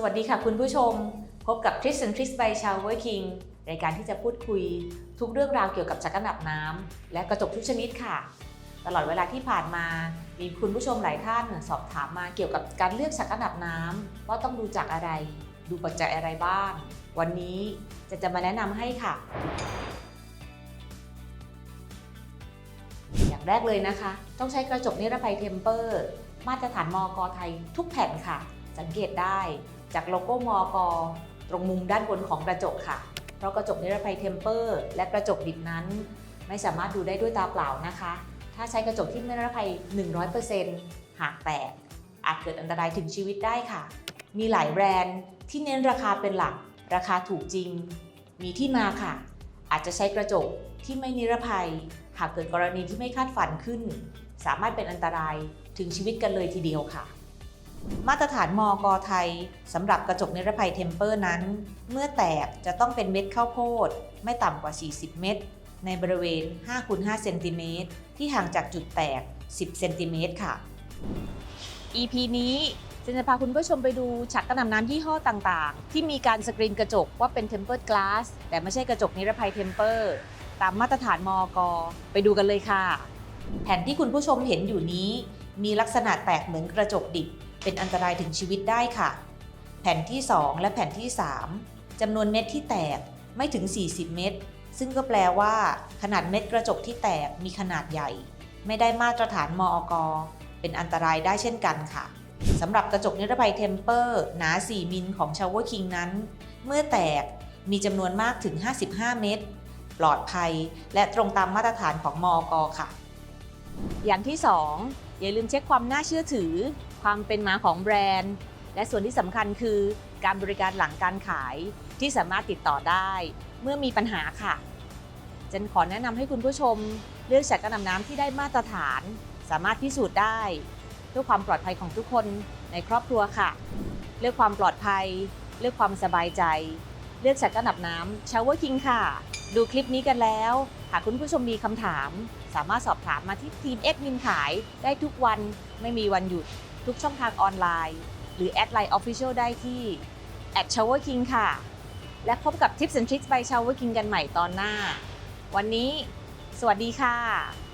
สวัสดีค่ะคุณผู้ชม พบกับ t r i s and Tricks by Shower King รายการที่จะพูดคุยทุกเรื่องราวเกี่ยวกับชักกระหนับน้ำและกระจกทุกชนิดค่ะ ตลอดเวลาที่ผ่านมามีคุณผู้ชมหลายท่านสอบถามมาเกี่ยวกับการเลือกชักกระหนับน้ำว่าต้องดูจากอะไร ดูปัจจัยอะไรบ้าง วันนี้จะจะมาแนะนำให้ค่ะ อย่างแรกเลยนะคะ ต้องใช้กระจกนิรภัยเทมเปอร์ มาตรฐานมอกไทยทุกแผ่นค่ะ สังเกตได้ จากโลโก้มอกตรงมุมด้านบนของกระจกค่ะ เพราะกระจกนิรภัยเทมเปอร์และกระจกดิบนั้น ไม่สามารถดูได้ด้วยตาเปล่านะคะ ถ้าใช้กระจกที่ไม่นิรภัย 100%หากแตก อาจเกิดอันตรายถึงชีวิตได้ค่ะ มีหลายแบรนด์ที่เน้นราคาเป็นหลัก ราคาถูกจริง มีที่มาค่ะ อาจจะใช้กระจกที่ไม่นิรภัย หากเกิดกรณีที่ไม่คาดฝันขึ้น สามารถเป็นอันตรายถึงชีวิตกันเลยทีเดียวค่ะ มาตรฐานมอกไทยสำหรับกระจกนิรภัยเทมเปอร์นั้น เมื่อแตกจะต้องเป็นเม็ดข้าวโพด ไม่ต่ำกว่า 40 เม็ดในบริเวณ5คูณ5เซนติเมตรที่ห่างจากจุดแตก 10 เซนติเมตรค่ะ EP นี้จะพาคุณผู้ชมไปดูฉักกระหนำน้ำยี่ห้อต่างๆ ที่มีการสกรีนกระจกว่าเป็น tempered glass แต่ไม่ใช่กระจกนิรภัย temper ตามมาตรฐานมอกไปดูกันเลยค่ะ แผ่นที่คุณผู้ชมเห็นอยู่นี้ มีลักษณะแตกเหมือนกระจกดิบ เป็นอันตรายถึงชีวิตได้ค่ะ แผ่นที่ 2 และแผ่นที่ 3จำนวนเม็ดที่แตกไม่ถึง 40 เม็ดซึ่งก็แปลว่า ขนาดเม็ดกระจกที่แตกมีขนาดใหญ่ ไม่ได้มาตรฐานมอกเป็นอันตรายได้เช่นกันค่ะสำหรับกระจกนิรภัยเทมเปอร์หนา 4 มิลของ Shower King นั้น เมื่อแตกมีจำนวนมากถึง 55 เม็ดปลอดภัย และตรงตามมาตรฐานของมอกค่ะ อย่างที่ 2 อย่าลืมเช็คความน่าเชื่อถือ ความเป็นมาของแบรนด์ และส่วนที่สำคัญคือการบริการหลังการขายที่สามารถติดต่อได้เมื่อมีปัญหาค่ะจันขอแนะนำให้คุณผู้ชม เลือกจากกระนำน้ำที่ได้มาตรฐาน สามารถพิสูจน์ได้ เพื่อความปลอดภัยของทุกคนในครอบครัวค่ะ เลือกความปลอดภัย เลือกความสบายใจ เลือกจากกระนับน้ำชาวเวอร์คิงค่ะ ดูคลิปนี้กันแล้ว หากคุณผู้ชมมีคำถาม สามารถสอบถามมาที่ทีมเอ็ดมินขายได้ทุกวันไม่มีวันหยุด ทุกช่องทางออนไลน์ หรือแอดไลน์ออฟฟิเชียลได้ที่ at shower king ค่ะ และพบกับ Tips and Tricks by Shower King กันใหม่ตอนหน้า วันนี้ สวัสดีค่ะ